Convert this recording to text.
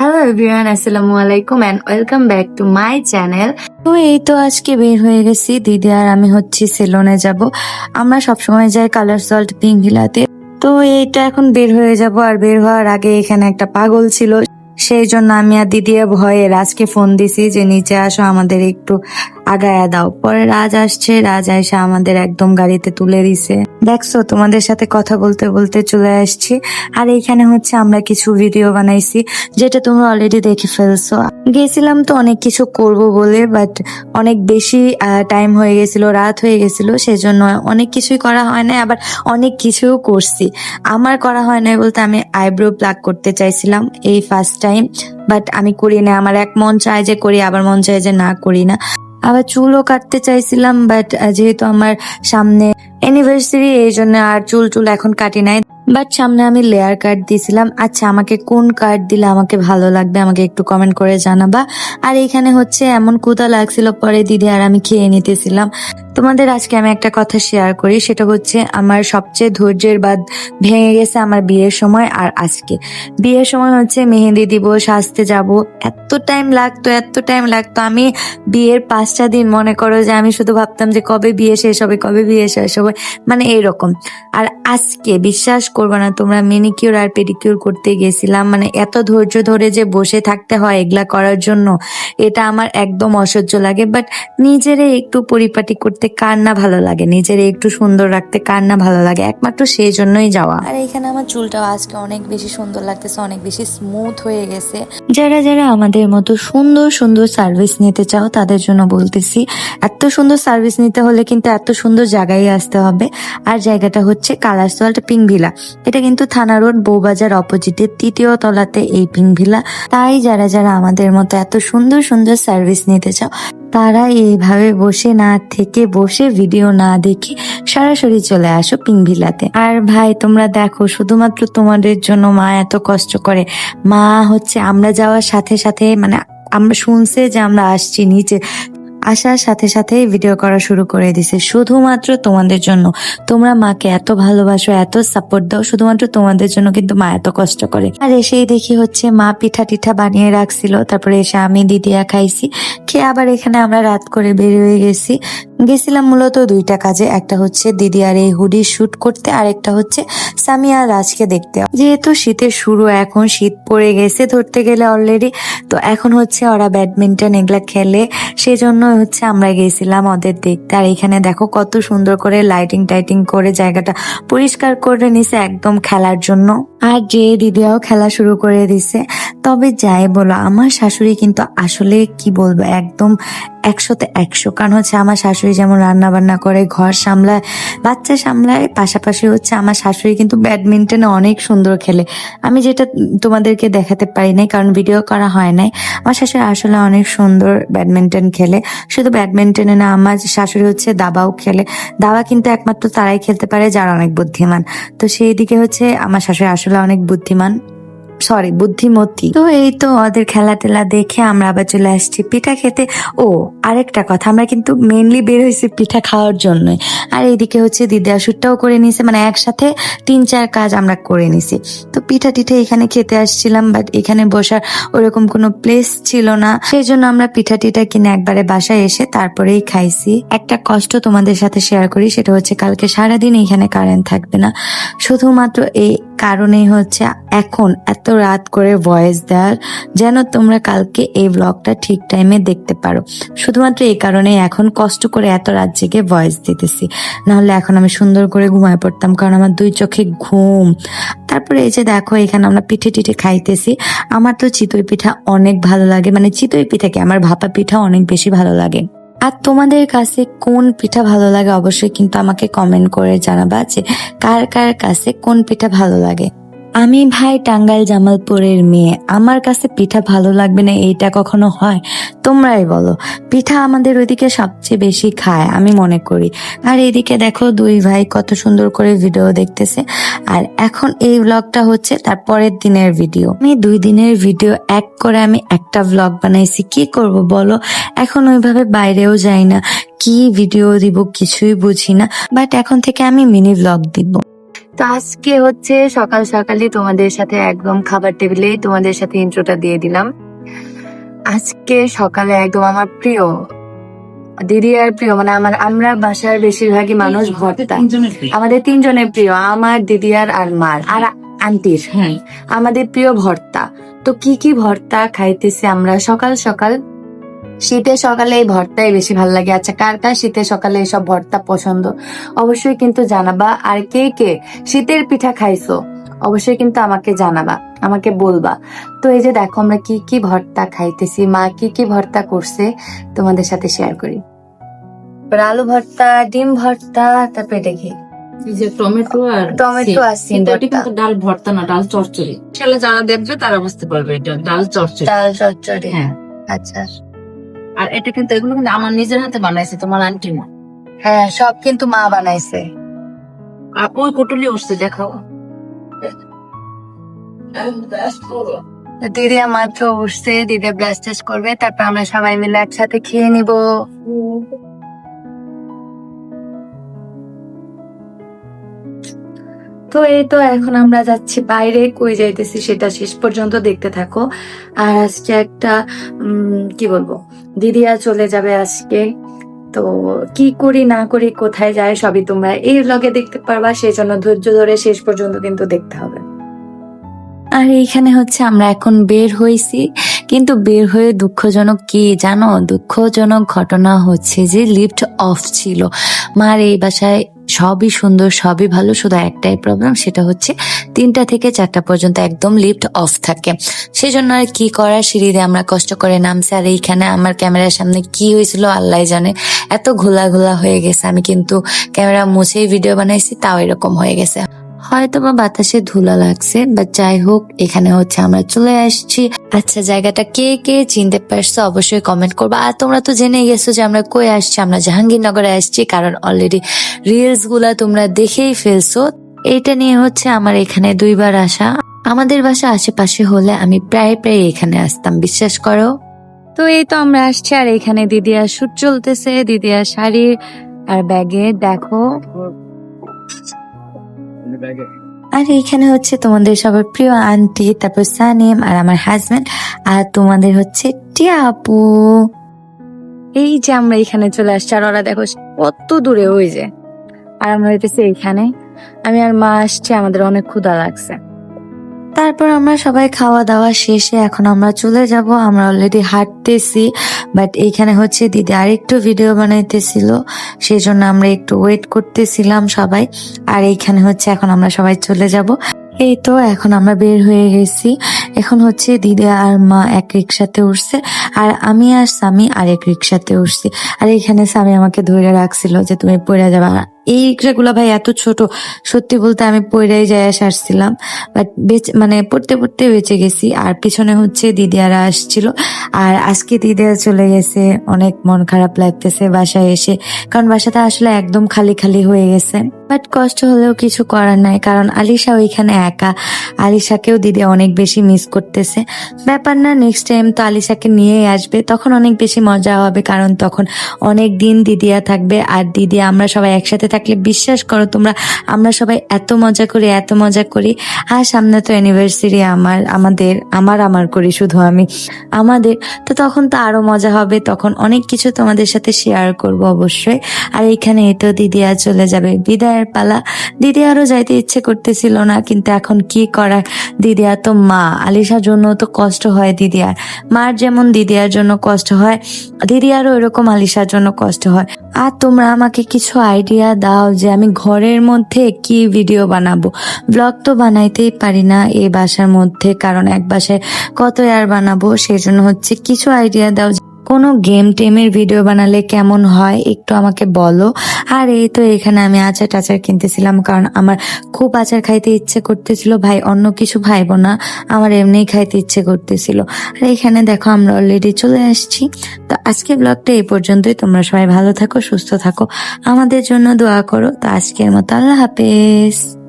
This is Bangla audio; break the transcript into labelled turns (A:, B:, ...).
A: হ্যালো এভরিওয়ান আসসালামু আলাইকুম and welcome back to my channel তো এই তো আজকে বের হয়ে গেছি। দিদি আর আমি হচ্ছি সেলুনে যাব। আমরা সবসময় যাই কালার সল্ট পিঙ্গিলাতে তো এইটা এখন বের হয়ে যাব আর বের হওয়ার আগে এখানে একটা পাগল ছিল। সেই জন্য আমি আর দিদি ভয়ে আজকে ফোন দিছি যে, নিচে আসো, আমাদের একটু আগায়া দাও। পরে রাজ আসছে, রাজ এসে আমাদের একদম গাড়িতে তুলে দিছে। দেখছ, তোমাদের সাথে কথা বলতে বলতে চলে আসছি। আর এইখানে হচ্ছে আমরা কিছু ভিডিও বানাইছি, যেটা তোমরা অলরেডি দেখে ফেলছো। গেছিলাম তো অনেক কিছু করব বলে বাট অনেক বেশি টাইম হয়ে গেছিল, রাত হয়ে গেছিল, সেজন্য অনেক কিছুই করা হয় না আবার অনেক কিছুও করছি। আমার করা হয় না বলতে আমি আইব্রো প্লাক করতে চাইছিলাম এই ফার্স্ট টাইম বাট আমি করি না আমার এক মন চায় যে করি, আবার মন চায় যে না করি না। আবার চুলও কাটতে চাইছিলাম বাট যেহেতু আমার সামনে অ্যানিভার্সারি এই জন্য আর চুল টুল এখন কাটি নাই। বাট সামনে আমি লেয়ার কাট দিয়েছিলাম। আচ্ছা আমাকে কোন কাট দিলে আমাকে ভালো লাগবে? আমাকে একটু কমেন্ট করে জানাবা। আর এখানে হচ্ছে এমন কুদা লাগছিল, পরে দিদি আর আমি খেয়ে নিতেছিলাম। তোমাদের আজকে আমি একটা কথা শেয়ার করি, সেটা হচ্ছে আমার সবচেয়ে ধৈর্যের বাদ ভেঙে গেছে আমার বিয়ের সময় আর আজকে। বিয়ের সময় হচ্ছে মেহেন্দি দিব, সাজতে যাব। এত টাইম লাগতো, এত টাইম লাগতো। আমি বিয়ের পাঁচটা দিন মনে করো যে আমি শুধু ভাবতাম যে কবে বিয়ে শেষ হবে, কবে বিয়ে শেষ হবে। মানে এইরকম। আর আজকে বিশ্বাস করব না তোমরা মেনিকিউর আর পেডিকিউর করতে গেছিলাম। মানে এত ধৈর্য ধরে যে বসে থাকতে হয় এগুলা করার জন্য এটা আমার একদম অসহ্য লাগে। বাট নিজেরে একটু পরিপাটি করতে কার না ভালো লাগে? নিজেরে একটু সুন্দর রাখতে কার না ভালো লাগে? একমাত্র সেই জন্যই যাওয়া। আর এখানে আমার চুলটাও আজকে অনেক বেশি সুন্দর লাগতেছে অনেক বেশি স্মুথ হয়ে গেছে। যারা যারা আমাদের মতো সুন্দর সুন্দর সার্ভিস নিতে চাও তাদের জন্য বলতেছি এত সুন্দর সার্ভিস নিতে হলে কিন্তু এত সুন্দর জায়গায় আসতে হবে। আর জায়গাটা হচ্ছে কালার সল্ট পিঙ্ক ভিলা। এটা কিন্তু থানা রোড বৌবাজার অপোজিটের তৃতীয় তলাতে এই পিঙ্ক ভিলা। তাই যারা যারা আমাদের মতো এত সুন্দর সুন্দর সার্ভিস নিতে চাও, তারা এইভাবে বসে না থেকে বসে ভিডিও না দেখে সরাসরি চলে আসো পিঙ্ক ভিলাতে। আর ভাই, তোমরা দেখো, শুধুমাত্র তোমাদের জন্য মা এত কষ্ট করে। মা হচ্ছে আমরা যাওয়ার সাথে সাথে মানে আমরা শুনছে যে আমরা আসছি নিচে। আসার সাথে সাথে ভিডিও করা শুরু করে দিছে। শুধুমাত্র তোমাদের জন্য। তোমরা মাকে এত ভালোবাসো, এত সাপোর্ট দাও, শুধুমাত্র তোমাদের জন্য কিন্তু মা এত কষ্ট করে। আর এসেই দেখি হচ্ছে মা পিঠা টিঠা বানিয়ে রাখছিল। তারপরে এসে আমি দিদিয়া খাইছি। খেয়ে আবার এখানে আমরা রাত করে বের হয়ে গেছি। গেছিলাম মূলত দুইটা কাজে, একটা হচ্ছে দিদি আর এই হুডি শুট করতে, আর একটা হচ্ছে সামিয়া রাজকে দেখতে। যেহেতু শীতের শুরু, এখন শীত পড়ে গেছে ধরতে গেলে অলরেডি তো এখন হচ্ছে ওরা ব্যাডমিন্টন এগুলা খেলে সেজন্য হচ্ছে আমরা গেছিলাম ওদের দেখতে। আর এখানে দেখো কত সুন্দর করে লাইটিং টাইটিং করে জায়গাটা পরিষ্কার করে নিছে একদম খেলার জন্য। আর যে দিদিরাও খেলা শুরু করে দিছে। তবে যাই বলো, আমার শাশুড়ি কিন্তু আসলে কি বলব, একদম একশোতে একশো। কারণ হচ্ছে আমার শাশুড়ি যেমন রান্না বান্না করে, ঘর সামলায়, বাচ্চা সামলায়, পাশাপাশি হচ্ছে আমার শাশুড়ি কিন্তু ব্যাডমিন্টনে অনেক সুন্দর খেলে। আমি যেটা তোমাদেরকে দেখাতে পারি নাই, কারণ ভিডিও করা হয় নাই, আমার শাশুড়ি আসলে অনেক সুন্দর ব্যাডমিন্টন খেলে। শুধু ব্যাডমিন্টনে না, আমার শাশুড়ি হচ্ছে দাবাও খেলে। দাবা কিন্তু একমাত্র তারাই খেলতে পারে, যারা অনেক বুদ্ধিমান। তো সেই দিকে হচ্ছে আমার শাশুড়ি আসলে অনেক বুদ্ধিমান। সরি, বুদ্ধিমতী। তো এই তো ওদের খেলা টেলা দেখে আমরা আবার চলে আসছি পিঠা খেতে। ও, আরেকটা কথা, আমরা কিন্তু মেনলি বের হয়েছি পিঠা খাওয়ার জন্যই। আর এইদিকে হচ্ছে দিদি আসুরটাও করে নিছে মানে একসাথে তিন চার কাজ আমরা করে নিছি। তো পিঠা টিঠা এখানে খেতে আসছিলাম বাট এখানে বসার ওরকম কোনো প্লেস ছিল না। সেই জন্য আমরা পিঠা টিঠা কিনে একবারে বাসায় এসে তারপরেই খাইছি। একটা কষ্ট তোমাদের সাথে শেয়ার করি, সেটা হচ্ছে কালকে সারাদিন এখানে কারেন্ট থাকবে না। শুধুমাত্র এই কারণেই হচ্ছে এখন এত রাত করে ভয়েস দেওয়ার, যেন তোমরা কালকে এই ব্লগটা ঠিক টাইমে দেখতে পারো। শুধুমাত্র এই কারণেই এখন কষ্ট করে এত রাত জেগে ভয়েস দিতেছি। নাহলে এখন আমি সুন্দর করে ঘুমায় পড়তাম, কারণ আমার দুই চোখে ঘুম। তারপরে এই যে দেখো, এখানে আমরা পিঠে টিঠে খাইতেছি। আমার তো চিতই পিঠা অনেক ভালো লাগে। মানে চিতই পিঠাকে আমার ভাপা পিঠা অনেক বেশি ভালো লাগে। আর তোমাদের কাছে কোন পিঠা ভালো লাগে অবশ্যই কিন্তু আমাকে কমেন্ট করে জানাবা যে কার কার কাছে কোন পিঠা ভালো লাগে। আমি ভাই টাঙ্গাইল জামালপুরের মেয়ে। আমার কাছে পিঠা ভালো লাগবে না, এইটা কখনো হয়? তোমরাই বলো। পিঠা আমাদের ওইদিকে সবচেয়ে বেশি খায়, আমি মনে করি। আর এইদিকে দেখো দুই ভাই কত সুন্দর করে ভিডিও দেখতেছে। আর এখন এই ব্লগটা হচ্ছে তার পরের দিনের ভিডিও আমি দুই দিনের ভিডিও এক করে আমি একটা ব্লগ বানাইছি। কি করব বলো? এখন ওইভাবে বাইরেও যাই না। কি ভিডিও দিব কিছুই বুঝি না। বাট এখন থেকে আমি মিনি ব্লগ দিব। তো আজকে হচ্ছে সকাল সকালই তোমাদের সাথে একদম খাবার টেবিলে তোমাদের সাথে ইন্ট্রোটা দিয়ে দিলাম। আজকে সকালে একদম আমার প্রিয় দিদি আর প্রিয় মানে আমার আমরা বাসার বেশিরভাগই মানুষ ভর্তা। আমাদের তিনজনের প্রিয় আমার দিদি আর আর মার আর আন্টির। আমাদের প্রিয় ভর্তা। তো কি কি ভর্তা খাইতেছি আমরা সকাল সকাল? শীতের সকালে এই ভর্তাই বেশি ভালো লাগে। আচ্ছা কার কার শীতের সকালে এইসব ভর্তা পছন্দ? অবশ্যই কিন্তু জানাবা। আর কে কে শীতের পিঠা খাইছো? অবশ্যই কিন্তু আমাকে জানাবা আমাকে বলবা। তো এই যে দেখো আমরা কি কি ভর্তা খাইতেছি মা কি কি ভর্তা করছে তোমাদের সাথে শেয়ার করি। আলু ভর্তা ডিম ভর্তা তারপরে দেখি
B: যে টমেটো আর
A: টমেটো আর সিম
B: কিন্তু ডাল ভর্তা না ডাল চচ্চড়ি। যারা দেখবে তারা বুঝতে পারবে এটা ডাল চচ্চড়ি।
A: ডাল চচ্চড়ি।
B: হ্যাঁ।
A: আচ্ছা।
B: আর এটা কিন্তু এগুলো কিন্তু আমার নিজের হাতে বানাইছে তোমার আন্টি মা।
A: হ্যাঁ সব কিন্তু মা বানাইছে।
B: আর ওই কুটুলি উঠছে দেখাও।
A: দিদিয়া মাত্র উঠছে দিদি টেস্ট করবে তারপর আমরা সবাই মিলে একসাথে খেয়ে নিব। তো এই তো এখন আমরা যাচ্ছি বাইরে, কই যাইতেছি সেটা শেষ পর্যন্ত দেখতে থাকো। আর আজকে একটা কি বলব, দিদিয়া চলে যাবে আজকে। তো কি করি না করি, কোথায় যায় সবই তোমরা এই ব্লগে দেখতে পারবা সেই জন্য ধৈর্য ধরে শেষ পর্যন্ত কিন্তু দেখতে হবে। আর এইখানে হচ্ছে আমরা এখন বের হয়েছি কিন্তু বের হয়ে দুঃখজনক কি জানো? দুঃখজনক ঘটনা হচ্ছে যে লিফট অফ ছিল। মার এই বাসায় সবই সুন্দর, সবই ভালো। শুধু একটাই প্রবলেম সেটা হচ্ছে তিনটা থেকে চারটা পর্যন্ত একদম লিফট অফ থাকে। সেই জন্য আর কি করার সিঁড়িতে আমরা কষ্ট করে নামছি। আর এইখানে আমার ক্যামেরার সামনে কি হয়েছিল, আল্লাহ জানে। এত ঘোলা ঘোলা হয়ে গেছে। আমি কিন্তু ক্যামেরা মুছেই ভিডিও বানাইছি, তাও এরকম হয়ে গেছে। হয়তো বা বাতাসে ধুলা লাগছে বা যাই হোক, এখানে হচ্ছে আমরা চলে আসছি। আচ্ছা জায়গাটা কে কে চিনতে পারছ অবশ্যই কমেন্ট করব। আর তোমরা তো জেনে গেছো যে আমরা কই আসছি, আমরা জাহাঙ্গীরনগরে আসছি, কারণ অলরেডি রিলসগুলা তোমরা দেখেই ফেলছো। এইটা নিয়ে হচ্ছে আমার এখানে দুইবার আসা। আমাদের বাসা আশেপাশে হলে আমি প্রায় প্রায় এখানে আসতাম, বিশ্বাস করো। তো এই তো আমরা আসছি, আর এখানে দিদিয়া শুট চলতেছে দিদিয়া শাড়ি আর ব্যাগে, দেখো। আর এইখানে হচ্ছে তোমাদের সবার প্রিয় আন্টি, তারপর সানিম, আর আমার হাজবেন্ড আর তোমাদের হচ্ছে টিয়া আপু। এই যে আমরা এখানে চলে আসছি, আর ওরা দেখো কত দূরে ওই যে। আর আমরা হইতেছি এইখানে আমি আর মা আসছি, আমাদের অনেক ক্ষুধা লাগছে। তারপর আমরা সবাই খাওয়া দাওয়া শেষে এখন আমরা চলে যাব। আমরা অলরেডি হাঁটতেছি। বাট এইখানে হচ্ছে দিদি আরেকটু ভিডিও বানাইতেছিল সেই জন্য আমরা একটু ওয়েট করতেছিলাম সবাই। আর এইখানে হচ্ছে এখন আমরা সবাই চলে যাব। এই তো এখন আমরা বের হয়ে গেছি। এখন হচ্ছে দিদি আর মা এক রিক্সাতে উঠছে, আর আমি আর স্বামী আরেক রিক্সাতে উঠছি। আর এখানে স্বামী আমাকে ধরে রাখছিল যে তুমি পড়ে যাবা। এই রিক্সাগুলো ভাই এত ছোট, সত্যি বলতে আমি পড়েই যায় আসছিলাম বাট মানে পড়তে পড়তে বেঁচে গেছি, আর পিছনে হচ্ছে দিদিয়ারা আসছিল। আর আজকে দিদিয়া চলে গেছে, অনেক মন খারাপ লাগতেছে বাসায় এসে, কারণ বাসাটা আসলে একদম খালি খালি হয়ে গেছে। বাট কষ্ট হলেও কিছু করার নাই, কারণ আলিশা ওইখানে একা। আলিশাকেও দিদি অনেক বেশি মিস করতেছে। ব্যাপার না নেক্সট টাইম তো আলিশাকে নিয়েই আসবে। তখন অনেক বেশি মজা হবে, কারণ তখন অনেক দিন দিদিয়া থাকবে। আর দিদি, আমরা সবাই একসাথে থাকলে বিশ্বাস করো তোমরা, আমরা সবাই এত মজা করি, এত মজা করি। আর সামনে তো অ্যানিভার্সারি আমার, আমাদের, আমার আমার করি শুধু আমি। আমাদের, তো তখন তো আরও মজা হবে। তখন অনেক কিছু তোমাদের সাথে শেয়ার করব অবশ্যই। আর এইখানে এই তো দিদি আর চলে যাবে। বিদায়ের পালা। দিদি আরও যাইতে ইচ্ছে করতেছিল না, কিন্তু এখন কি করার? দিদি আর তো মা আলিশার জন্য তো কষ্ট হয় দিদি আর মার যেমন দিদি আর জন্য কষ্ট হয় দিদি আরও এরকম আলিশার জন্য কষ্ট হয়। আর তোমরা আমাকে কিছু আইডিয়া দাও যে আমি ঘরের মধ্যে কি ভিডিও বানাবো। ব্লগ তো বানাইতেই পারি না এই বাসার মধ্যে, কারণ এক বাসায় কত আর বানাবো সেই জন্য হচ্ছে কিছু আইডিয়া দাও কোনো গেম টেমের ভিডিও বানালে কেমন হয় একটু আমাকে বলো। আর এই তো এখানে আমি আচার টাচার কিনতেছিলাম, কারণ আমার খুব আচার খাইতে ইচ্ছে করতেছিল। ভাই, অন্য কিছু ভাইব না, আমার এমনিই খাইতে ইচ্ছে করতেছিল। আর এখানে দেখো আমরা অলরেডি চলে আসছি। তো আজকের ব্লগটা এই পর্যন্তই। তোমরা সবাই ভালো থাকো, সুস্থ থাকো। আমাদের জন্য দোয়া করো। তো আজকের মতো আল্লাহ হাফেজ।